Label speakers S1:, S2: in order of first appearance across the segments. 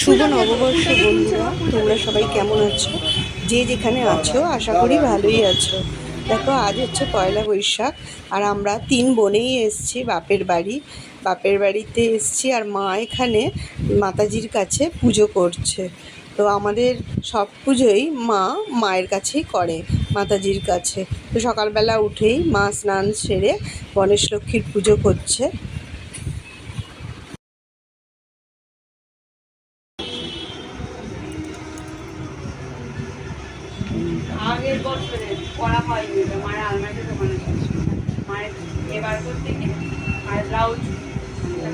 S1: শুভ নববর্ষ বন্ধুরা, তোমরা সবাই কেমন আছো? যে যেখানে আছো, আশা করি ভালোই আছো। দেখো, আজ হচ্ছে পয়লা বৈশাখ, আর আমরা তিন বোনেই এসছি, বাপের বাড়ি। বাপের বাড়িতে এসছি, আর মা এখানে মাতাজির কাছে পুজো করছে। তো আমাদের সব পুজোই মা মায়ের কাছেই করে, মাতাজির কাছে। তো সকালবেলা উঠেই মা স্নান সেরে গণেশ লক্ষ্মীর পুজো করছে।
S2: আগের বছরে করা হয়নি মায়ের আলমারিতে দোকানে ছিল। মায়ের এবার করতে গিয়ে মায়ের ব্লাউজ,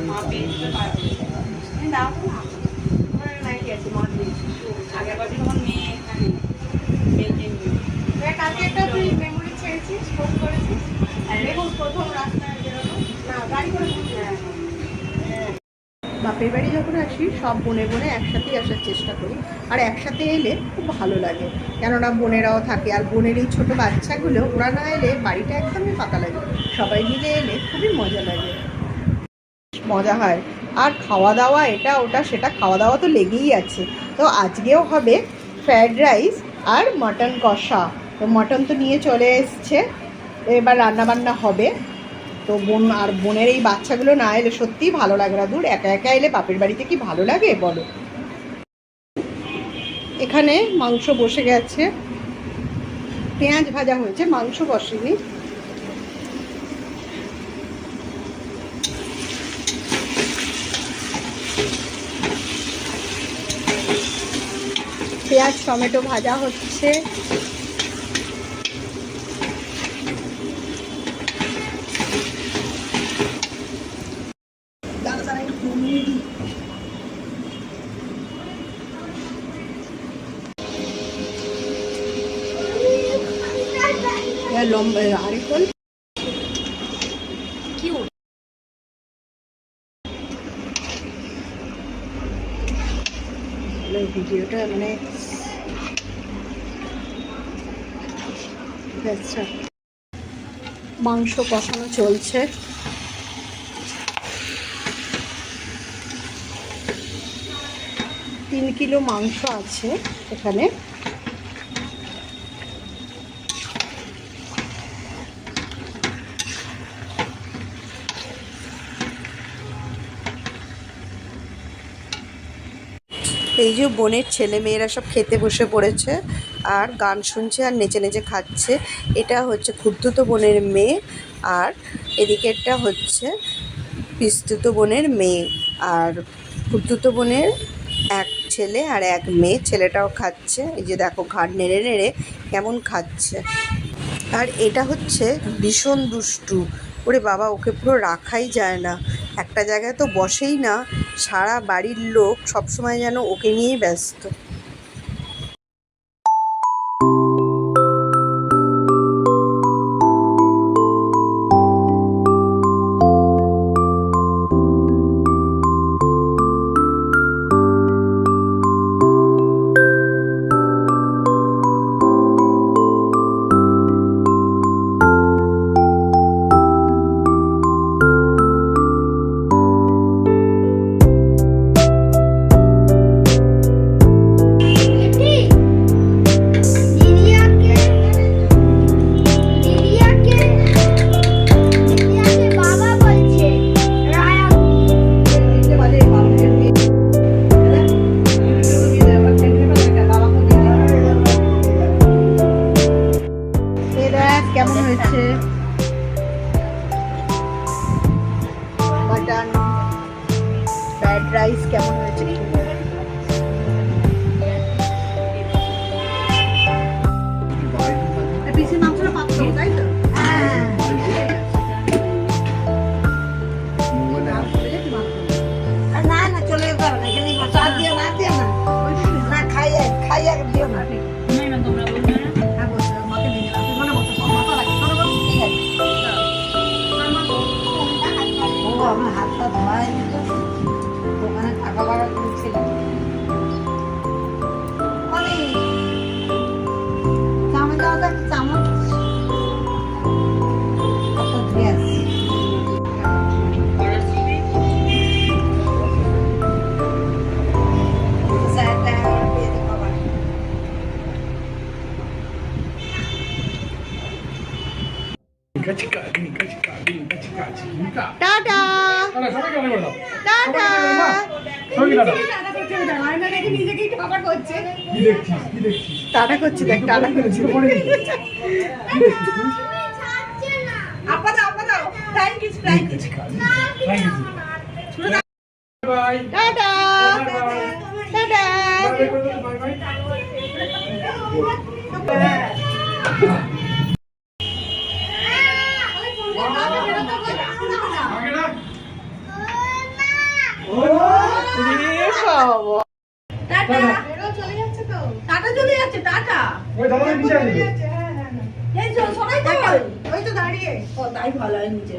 S2: মা পেয়েছিল দাও না নাইটি আছে, মা আগের বছর তখন মেয়ে এখানে মেয়েকে নিয়ে
S3: দেখ, আজকে একটা তুই মেমোরি ছেড়েছিস পোস্ট করেছিস দেখুন প্রথম রাস্তায় বেরোনো না গাড়ি করে
S2: হ্যাঁ,
S1: বাপের বাড়ি যখন আসি, সব বোনে বোনে একসাথেই আসার চেষ্টা করি। আর একসাথে এলে খুব ভালো লাগে। কেননা বোনেরাও থাকে, আর বোনের এই ছোটো বাচ্চাগুলো, ওরা না এলে বাড়িটা একদমই ফাঁকা লাগে সবাই মিলে এলে খুবই মজা লাগে। মজা হয়। আর খাওয়া দাওয়া এটা, ওটা, সেটা খাওয়া দাওয়া তো লেগেই আছে। তো আজকেও হবে ফ্রায়েড রাইস আর মটন কষা। তো মটন তো নিয়ে চলে এসছে। এবার রান্নাবান্না হবে। তো বোন আর বোনের এই বাচ্চাগুলো না এলে সত্যিই ভালো লাগে না। দূর, একা একা এলে বাপের বাড়িতে কি ভালো লাগে? বলো। এখানে মাংস বসে গেছে। পেঁয়াজ ভাজা হয়েছে, মাংস বসেনি। পেঁয়াজ, টমেটো ভাজা হচ্ছে। লম্বা আরেকজন ভিডিওটা মানে আচ্ছা। মাংস কষানো চলছে। তিন কিলো মাংস আছে এখানে। এই যে বোনের ছেলে মেয়েরা সব খেতে বসে পড়েছে আর গান শুনছে আর নেচে নেচে খাচ্ছে। এটা হচ্ছে ক্ষুদ্রত বোনের মেয়ে আর এদিকেরটা হচ্ছে পিস্তুত বোনের মেয়ে আর ক্ষুদ্রত বোনের এক ছেলে আর এক মেয়ে ছেলেটাও খাচ্ছে। এই যে দেখো ঘাড় নেড়ে নেড়ে কেমন খাচ্ছে। আর এটা হচ্ছে ভীষণ দুষ্টু। ওরে বাবা, ওকে পুরো রাখাই যায় না। একটা জায়গায় তো বসেই না। সারা বাড়ির লোক সবসময় যেন ওকে নিয়েই ব্যস্ত। কেমন
S3: চামচ দাও তো
S4: টাটা।
S3: করছি দেখ টাটা করছি আপা দাও আপা দাও। Thank you
S4: thank you bye
S1: tata. Tata. বাবা
S3: টাটা। টাটা চলে যাচ্ছে, টাটা।
S4: ওই দাদা নিচে আছে তো।
S3: এই সবাই তো। ওই তো দাঁড়িয়ে। ও, তাই ভালো হয় নিচে